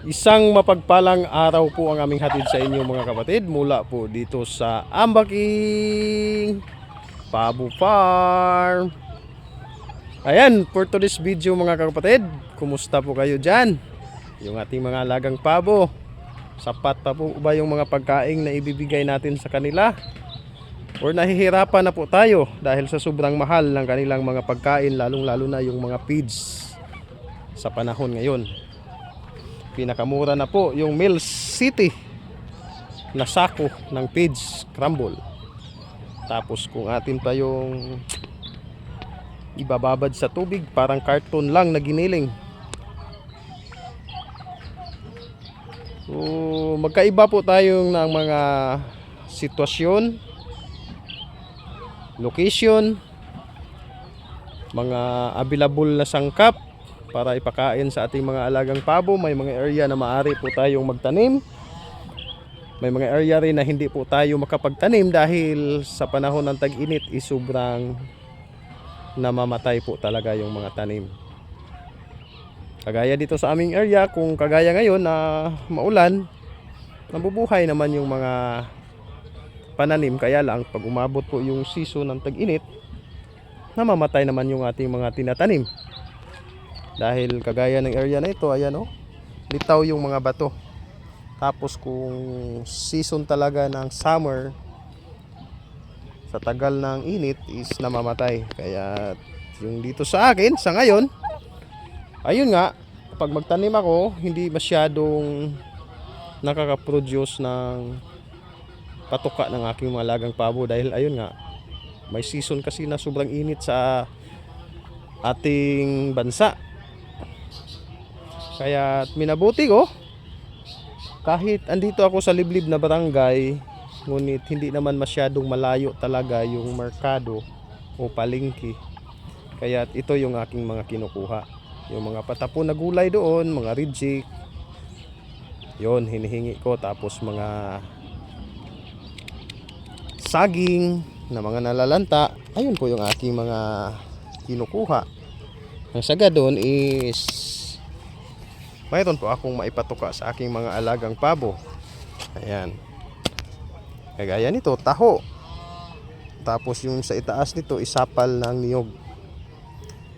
Isang mapagpalang araw po ang aming hatid sa inyo mga kapatid mula po dito sa Ambaking Pabo Farm. Ayan, for today's video mga kapatid, kumusta po kayo dyan? Yung ating mga alagang pabo, sapat pa po ba yung mga pagkain na ibibigay natin sa kanila? Or nahihirapan na po tayo dahil sa sobrang mahal ng kanilang mga pagkain, lalong lalo na yung mga feeds sa panahon ngayon pinakamura na po yung Mills City na sako ng page crumble tapos kung atin pa yung ibababad sa tubig parang carton lang na giniling. So magkaiba po tayong ng mga sitwasyon location mga available na sangkap para ipakain sa ating mga alagang pabo. May mga area na maaari po tayong magtanim. May mga area rin na hindi po tayo makapagtanim dahil sa panahon ng tag-init is sobrang namamatay po talaga yung mga tanim. Kagaya dito sa aming area, kung kagaya ngayon na maulan, nabubuhay naman yung mga pananim. Kaya lang, pag umabot po yung season ng tag-init, namamatay naman yung ating mga tinatanim. Dahil kagaya ng area na ito, ayan oh, litaw yung mga bato. Tapos kung season talaga ng summer, sa tagal ng init is namamatay. Kaya yung dito sa akin, sa ngayon, ayun nga, pag magtanim ako, hindi masyadong nakaka-produce ng patuka ng aking mga lagang pabo dahil ayun nga, may season kasi na sobrang init sa ating bansa. Kaya minabuti ko kahit andito ako sa liblib na barangay ngunit hindi naman masyadong malayo talaga yung merkado o palengke. Kaya ito yung aking mga kinukuha. Yung mga patapon na gulay doon, mga reject. Yon, hinihingi ko tapos mga saging na mga nalalanta. Ayun po yung aking mga kinukuha. Ang saga doon is mayroon po akong maipatuka sa aking mga alagang pabo. Ayan. Kagaya nito, taho. Tapos yung sa itaas nito, isapal ng niyog.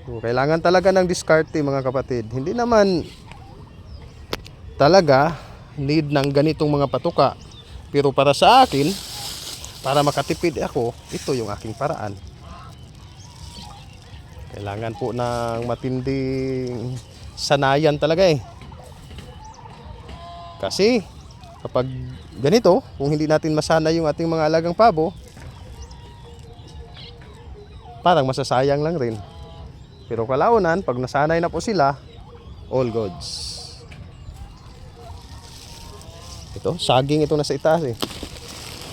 So, kailangan talaga ng diskarte mga kapatid. Hindi naman talaga need ng ganitong mga patuka. Pero para sa akin, para makatipid ako, ito yung aking paraan. Kailangan po ng matinding sanayan talaga eh. Kasi kapag ganito, kung hindi natin masana yung ating mga alagang pabo, parang masasayang lang rin. Pero kalaunan, pag nasanay na po sila, all goods. Ito, saging ito na sa itaas eh.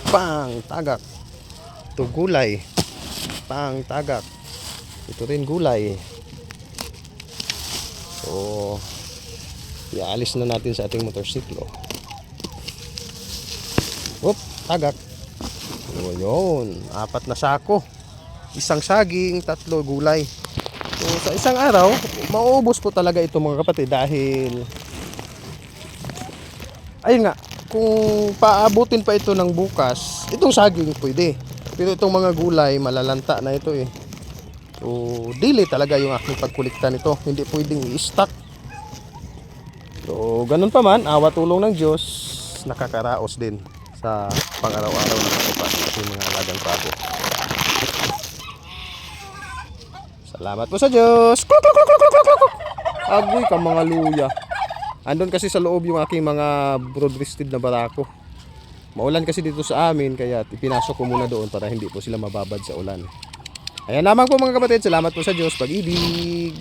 Pang, tagak. Ito gulay. Pang, tagak. Ito rin gulay. So, Iaalis na natin sa ating motorsiklo. Whoop, tagak. O yun, apat na sako. Isang saging, tatlo gulay. So sa isang araw, mauubos po talaga ito mga kapatid dahil ayun nga, kung paabutin pa ito ng bukas, itong saging pwede. Pero itong mga gulay, malalanta na ito eh. So, dili talaga yung aking pagkulikta nito. Hindi pwedeng i-stock So, ganun pa man, awa tulong ng Diyos, nakakaraos din sa pang-araw-araw na katupa sa mga alagang pabo. Salamat po sa Diyos! Kluk, kluk, kluk, kluk, kluk, kluk. Agoy ka mga luya. Andun kasi sa loob yung aking mga broad-breasted na barako. Maulan kasi dito sa amin, kaya ipinasok ko muna doon para hindi po sila mababad sa ulan. Ayan lamang po mga kapatid, salamat po sa Diyos, pag-ibig!